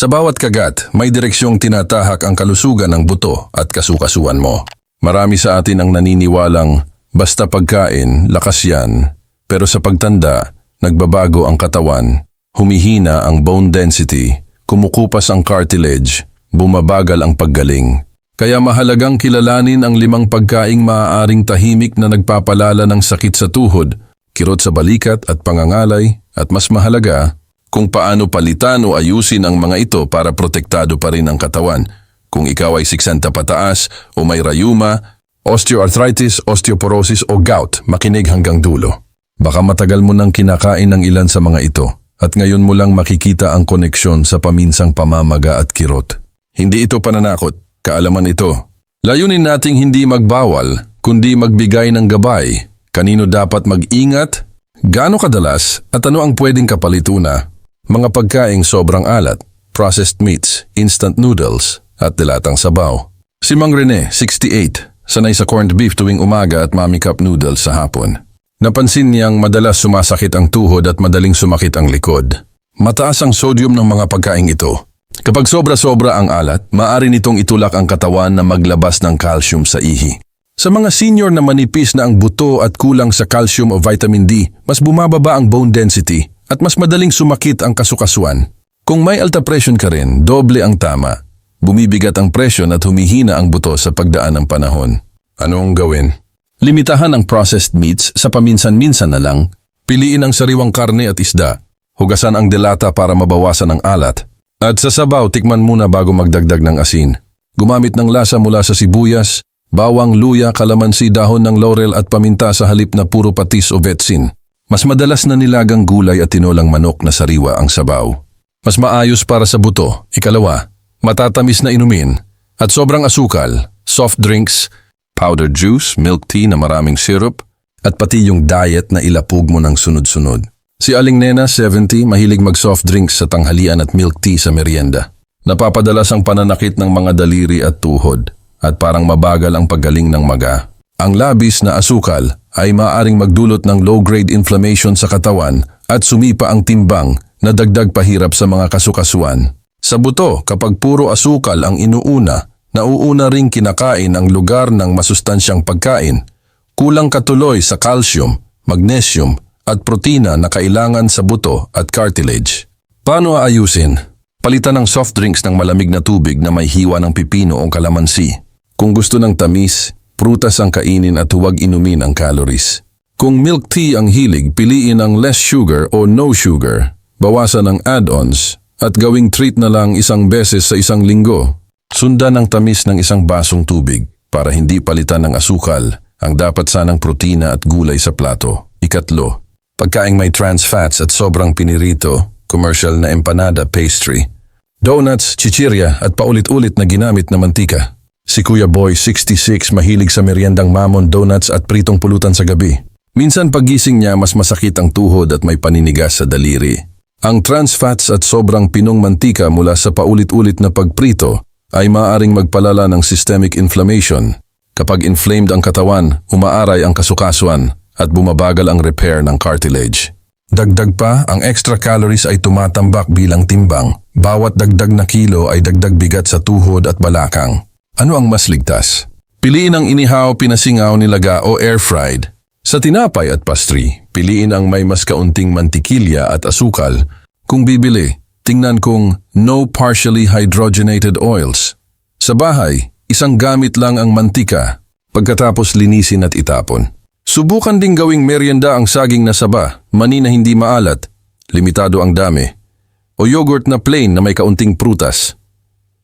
Sa bawat kagat, may direksyong tinatahak ang kalusugan ng buto at kasukasuan mo. Marami sa atin ang naniniwalang basta pagkain, lakas yan. Pero sa pagtanda, nagbabago ang katawan, humihina ang bone density, kumukupas ang cartilage, bumabagal ang paggaling. Kaya mahalagang kilalanin ang limang pagkaing maaaring tahimik na nagpapalala ng sakit sa tuhod, kirot sa balikat at pangangalay, at mas mahalaga, kung paano palitan o ayusin ang mga ito para protektado pa rin ang katawan. Kung ikaw ay 60 pataas o may rayuma, osteoarthritis, osteoporosis o gout, makinig hanggang dulo. Baka matagal mo nang kinakain ng ilan sa mga ito at ngayon mo lang makikita ang koneksyon sa paminsang pamamaga at kirot. Hindi ito pananakot, kaalaman ito. Layunin nating hindi magbawal, kundi magbigay ng gabay. Kanino dapat mag-ingat, gaano kadalas at ano ang pwedeng kapalituna. Mga pagkaing sobrang alat, processed meats, instant noodles, at dilatang sabaw. Si Mang Rene, 68, sanay sa corned beef tuwing umaga at mami cup noodles sa hapon. Napansin niyang madalas sumasakit ang tuhod at madaling sumakit ang likod. Mataas ang sodium ng mga pagkaing ito. Kapag sobra-sobra ang alat, maaari nitong itulak ang katawan na maglabas ng calcium sa ihi. Sa mga senior na manipis na ang buto at kulang sa calcium o vitamin D, mas bumababa ang bone density at mas madaling sumakit ang kasukasuan. Kung may alta presyon ka rin, doble ang tama. Bumibigat ang presyon at humihina ang buto sa pagdaan ng panahon. Ano ang gawin? Limitahan ang processed meats sa paminsan-minsan na lang. Piliin ang sariwang karne at isda. Hugasan ang delata para mabawasan ang alat. At sa sabaw, tikman muna bago magdagdag ng asin. Gumamit ng lasa mula sa sibuyas, bawang, luya, kalamansi, dahon ng laurel at paminta sa halip na puro patis o vetsin. Mas madalas na nilagang gulay at tinolang manok na sariwa ang sabaw. Mas maayos para sa buto. Ikalawa, matatamis na inumin at sobrang asukal, soft drinks, powdered juice, milk tea na maraming syrup, at pati yung diet na ilapog mo ng sunod-sunod. Si Aling Nena, 70, mahilig mag-soft drinks sa tanghalian at milk tea sa merienda. Napapadalas ang pananakit ng mga daliri at tuhod at parang mabagal ang paggaling ng maga. Ang labis na asukal ay maaaring magdulot ng low-grade inflammation sa katawan at sumipa ang timbang na dagdag pahirap sa mga kasukasuan. Sa buto, kapag puro asukal ang inuuna, nauuna ring kinakain ang lugar ng masustansyang pagkain. Kulang katuloy sa calcium, magnesium at protina na kailangan sa buto at cartilage. Paano aayusin? Palitan ng soft drinks ng malamig na tubig na may hiwa ng pipino o kalamansi. Kung gusto ng tamis, prutas ang kainin at huwag inumin ang calories. Kung milk tea ang hilig, piliin ang less sugar o no sugar. Bawasan ang add-ons at gawing treat na lang isang beses sa isang linggo. Sundan ang tamis ng isang basong tubig para hindi palitan ng asukal ang dapat sanang protina at gulay sa plato. Ikatlo, pagkaing may trans fats at sobrang pinirito, commercial na empanada pastry, donuts, chichirya at paulit-ulit na ginamit na mantika. Si Kuya Boy, 66, mahilig sa meriendang mamon, donuts at pritong pulutan sa gabi. Minsan pagising niya mas masakit ang tuhod at may paninigas sa daliri. Ang trans fats at sobrang pinong mantika mula sa paulit-ulit na pagprito ay maaaring magpalala ng systemic inflammation. Kapag inflamed ang katawan, umaaray ang kasukasuan at bumabagal ang repair ng cartilage. Dagdag pa, ang extra calories ay tumatambak bilang timbang. Bawat dagdag na kilo ay dagdag bigat sa tuhod at balakang. Ano ang mas ligtas? Piliin ang inihaw, pinasingaw, nilaga o air-fried. Sa tinapay at pastry, piliin ang may mas kaunting mantikilya at asukal. Kung bibili, tingnan kung no partially hydrogenated oils. Sa bahay, isang gamit lang ang mantika, pagkatapos linisin at itapon. Subukan ding gawing merienda ang saging na saba, mani na hindi maalat, limitado ang dami, o yogurt na plain na may kaunting prutas.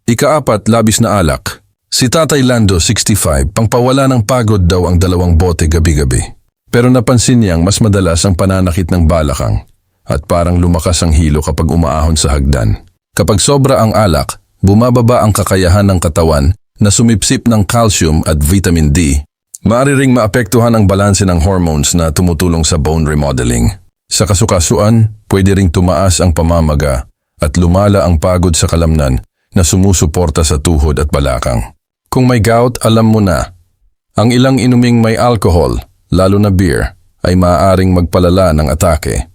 Ikaapat, labis na alak. Si Tatay Lando, 65, pangpawala ng pagod daw ang dalawang bote gabi-gabi. Pero napansin niyang mas madalas ang pananakit ng balakang at parang lumakas ang hilo kapag umaahon sa hagdan. Kapag sobra ang alak, bumababa ang kakayahan ng katawan na sumipsip ng calcium at vitamin D. Maaari ring maapektuhan ang balanse ng hormones na tumutulong sa bone remodeling. Sa kasukasuan, pwede ring tumaas ang pamamaga at lumala ang pagod sa kalamnan na sumusuporta sa tuhod at balakang. Kung may gout, alam mo na. Ang ilang inuming may alcohol, lalo na beer, ay maaaring magpalala ng atake.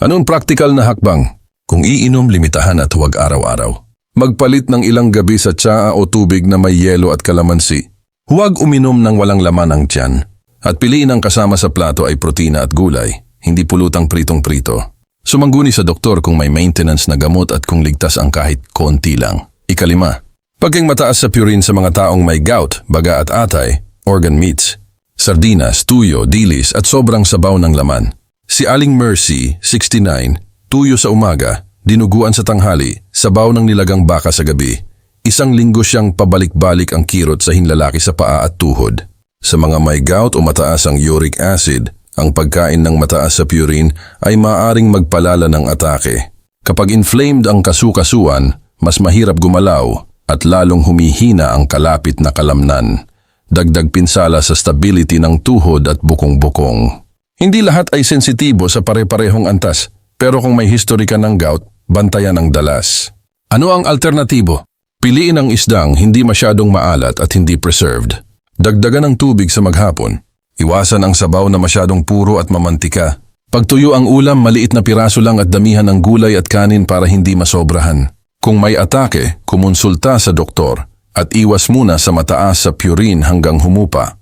Anong practical na hakbang? Kung iinom, limitahan at huwag araw-araw. Magpalit ng ilang gabi sa tsaa o tubig na may yelo at kalamansi. Huwag uminom ng walang laman ang tiyan. At piliin ang kasama sa plato ay protina at gulay, hindi pulutang pritong-prito. Sumangguni sa doktor kung may maintenance na gamot at kung ligtas ang kahit konti lang. Ikalima, pagking mataas sa purine sa mga taong may gout, baga at atay, organ meats, sardinas, tuyo, dilis at sobrang sabaw ng laman. Si Aling Mercy, 69, tuyo sa umaga, dinuguan sa tanghali, sabaw ng nilagang baka sa gabi. Isang linggo siyang pabalik-balik ang kirot sa hinlalaki sa paa at tuhod. Sa mga may gout o mataas ang uric acid, ang pagkain ng mataas sa purine ay maaring magpalala ng atake. Kapag inflamed ang kasukasuan, mas mahirap gumalaw at lalong humihina ang kalapit na kalamnan. Dagdag pinsala sa stability ng tuhod at bukong-bukong. Hindi lahat ay sensitibo sa pare-parehong antas, pero kung may history ka ng gout, bantayan ang dalas. Ano ang alternatibo? Piliin ang isdang hindi masyadong maalat at hindi preserved. Dagdagan ng tubig sa maghapon. Iwasan ang sabaw na masyadong puro at mamantika. Pagtuyo ang ulam, maliit na piraso lang at damihan ng gulay at kanin para hindi masobrahan. Kung may atake, kumonsulta sa doktor at iwas muna sa mataas sa purine hanggang humupa.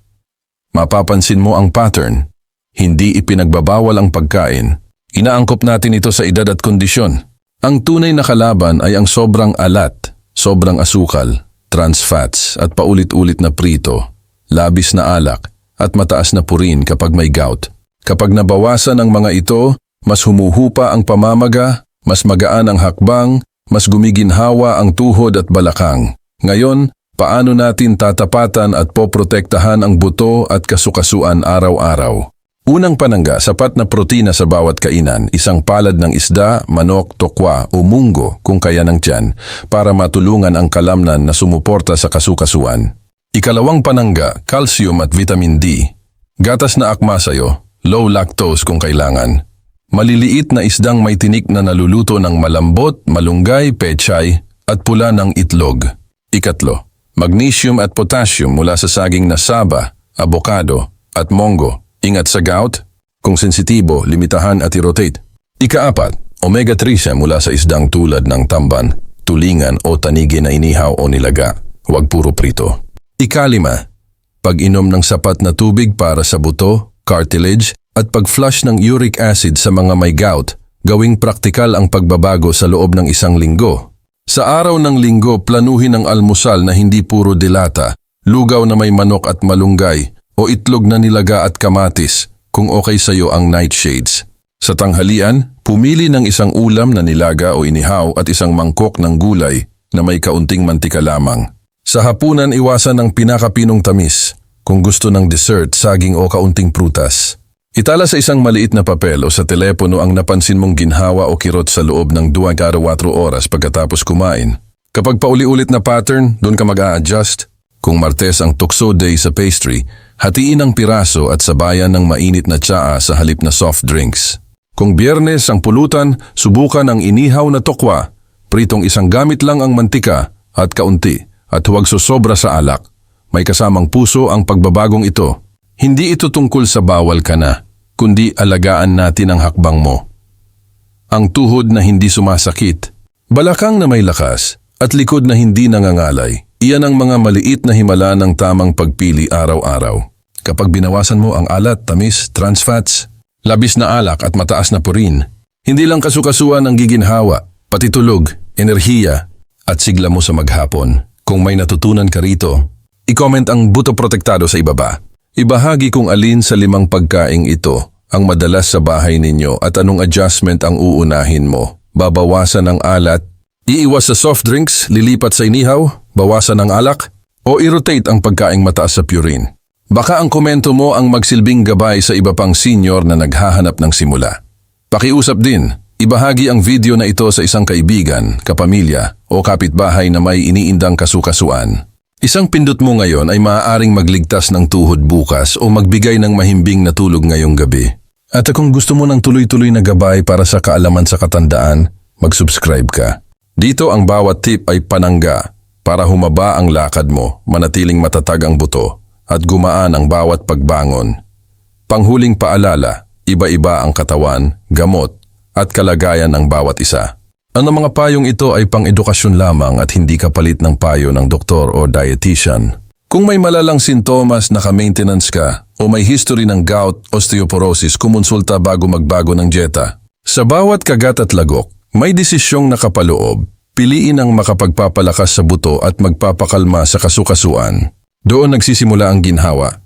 Mapapansin mo ang pattern. Hindi ipinagbabawal ang pagkain. Inaangkop natin ito sa edad at kondisyon. Ang tunay na kalaban ay ang sobrang alat, sobrang asukal, trans fats at paulit-ulit na prito, labis na alak at mataas na purin kapag may gout. Kapag nabawasan ang mga ito, mas humuhupa ang pamamaga, mas magaan ang hakbang, mas gumiginhawa ang tuhod at balakang. Ngayon, paano natin tatapatan at poprotektahan ang buto at kasukasuan araw-araw? Unang panangga, sapat na protina sa bawat kainan, isang palad ng isda, manok, tokwa o munggo kung kaya ng tiyan para matulungan ang kalamnan na sumuporta sa kasukasuan. Ikalawang panangga, calcium at vitamin D. Gatas na akma sayo, low lactose kung kailangan. Maliliit na isdang may tinik na naluluto ng malambot, malunggay, pechay at pula ng itlog. Ikatlo, magnesium at potassium mula sa saging na saba, abokado at monggo. Ingat sa gout, kung sensitibo, limitahan at i-rotate. Ikaapat, omega-3 siya mula sa isdang tulad ng tamban, tulingan o tanigi na inihaw o nilaga. Huwag puro prito. Ikalima, pag-inom ng sapat na tubig para sa buto, cartilage, at pag-flush ng uric acid sa mga may gout, gawing praktikal ang pagbabago sa loob ng isang linggo. Sa araw ng linggo, planuhin ang almusal na hindi puro dilata, lugaw na may manok at malunggay, o itlog na nilaga at kamatis kung okay sa iyo ang nightshades. Sa tanghalian, pumili ng isang ulam na nilaga o inihaw at isang mangkok ng gulay na may kaunting mantika lamang. Sa hapunan, iwasan ang pinakapinong tamis. Kung gusto ng dessert, saging o kaunting prutas. Itala sa isang maliit na papel o sa telepono ang napansin mong ginhawa o kirot sa loob ng 2-4 oras pagkatapos kumain. Kapag pauli-ulit na pattern, doon ka mag-a-adjust. Kung martes ang tukso day sa pastry, hatiin ang piraso at sabayan ng mainit na tsaa sa halip na soft drinks. Kung biyernes ang pulutan, subukan ang inihaw na tokwa, pritong isang gamit lang ang mantika at kaunti at huwag sosobra sa alak. May kasamang puso ang pagbabagong ito. Hindi ito tungkol sa bawal ka na, kundi alagaan natin ang hakbang mo. Ang tuhod na hindi sumasakit, balakang na may lakas, at likod na hindi nangangalay. Iyan ang mga maliit na himala ng tamang pagpili araw-araw. Kapag binawasan mo ang alat, tamis, trans fats, labis na alak at mataas na purin, hindi lang kasukasuan ang giginhawa, pati tulog, enerhiya, at sigla mo sa maghapon. Kung may natutunan ka rito, i-comment ang buto protektado sa ibaba. Ibahagi kung alin sa limang pagkaing ito ang madalas sa bahay ninyo at anong adjustment ang uunahin mo. Babawasan ang alat, iiwas sa soft drinks, lilipat sa inihaw, bawasan ang alak, o i-rotate ang pagkaing mataas sa purine. Baka ang komento mo ang magsilbing gabay sa iba pang senior na naghahanap ng simula. Pakiusap din, ibahagi ang video na ito sa isang kaibigan, kapamilya o kapitbahay na may iniindang kasukasuan. Isang pindot mo ngayon ay maaaring magligtas ng tuhod bukas o magbigay ng mahimbing na tulog ngayong gabi. At kung gusto mo ng tuloy-tuloy na gabay para sa kaalaman sa katandaan, mag-subscribe ka. Dito ang bawat tip ay panangga para humaba ang lakad mo, manatiling matatag ang buto, at gumaan ang bawat pagbangon. Panghuling paalala, iba-iba ang katawan, gamot, at kalagayan ng bawat isa. Ang mga payong ito ay pang-edukasyon lamang at hindi kapalit ng payo ng doktor o dietitian. Kung may malalang sintomas, naka-maintenance ka, o may history ng gout, osteoporosis, kumonsulta bago magbago ng dieta. Sa bawat kagat at lagok, may desisyong nakapaloob. Piliin ang makapagpapalakas sa buto at magpapakalma sa kasukasuan. Doon nagsisimula ang ginhawa.